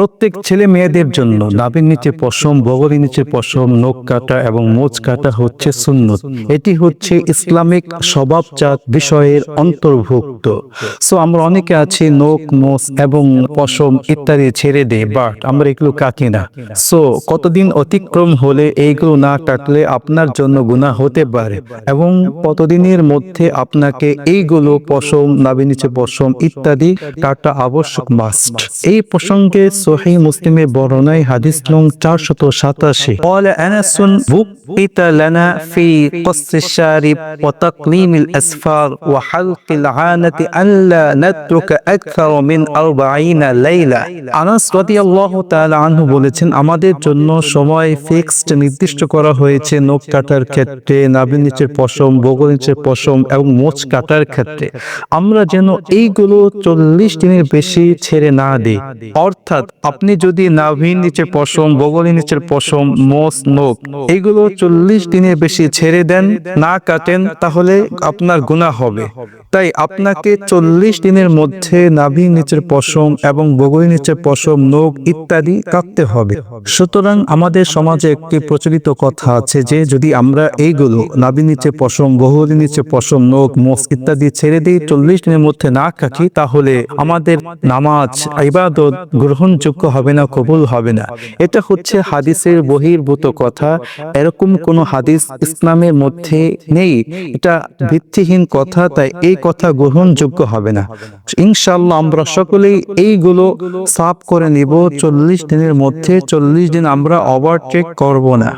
প্রত্যেক ছেলে মেয়েদের জন্য নাভির নিচে পশম, বগলের নিচে পশম, নখ কাটা এবং মোচ কাটা হচ্ছে সুন্নত। এটি হচ্ছে ইসলামিক স্বভাবজাত বিষয়ের অন্তর্ভুক্ত। সো আমরা অনেকে আছি নখ, মোচ এবং পশম ইত্যাদি ছেড়ে দেয় বাট আমরা এগুলো কাটি না। সো কতদিন অতিক্রম হলে এইগুলো না কাটলে আপনার জন্য গুনাহ হতে পারে এবং কতদিনের মধ্যে আপনাকে এইগুলো পশম নাভি নিচে পশম ইত্যাদি কাটা আবশ্যক মাস্ট এই প্রসঙ্গে সহি মুসলিমে বর্ণনায় হাদিস নং চারশত সাতাশি قال أنس بقيت لنا في قص الشارب وتقليم الأسفار وحلق العانة ألا نترك أكثر من أربعين ليلة আনাস রাদিয়াল্লাহু তাআলা আনহু বলেছেন আমাদের জন্য সময় ফিক্সড নির্দিষ্ট করা হয়েছে নখ কাটার ক্ষেত্রে নাভির নিচের পশম বগল নিচের পশম এবং মোচ কাটার ক্ষেত্রে আমরা যেন এইগুলো চল্লিশ দিনের বেশি ছেড়ে না দিই অর্থাৎ আপনি যদি নাভির নিচে পশম, বগলের নিচের পশম মোচ নখ এইগুলো চল্লিশ দিনের বেশি ছেড়ে দেন, না কাটেন, তাহলে আপনার গুনাহ হবে। তাই আপনাকে চল্লিশ দিনের মধ্যে নাভির নিচের পশম এবং বগলের নিচের পশম, নখ ইত্যাদি কাটতে হবে। সুতরাং আমাদের সমাজে একটি প্রচলিত কথা আছে যে, যদি আমরা এইগুলো, নাভির নিচে পশম, বগলের নিচে পশম, নখ, মোষ ইত্যাদি ছেড়ে দিই, চল্লিশ দিনের মধ্যে না কাটি, তাহলে আমাদের নামাজ, ইবাদত গ্রহণযোগ্য হবে না, কবুল হবে না। এটা হচ্ছে হাদিসের বহির্ভূত কথা। এরকম কোনো হাদিস ইসলামের মধ্যে নেই। এটা ভিত্তিহীন কথা, তাই এই কথা গ্রহণযোগ্য হবে না। ইনশাল্লাহ আমরা সকলেই এইগুলো সাফ করে নিব। চল্লিশ দিনের মধ্যে, চল্লিশ দিন আমরা ওভারটেক করব না।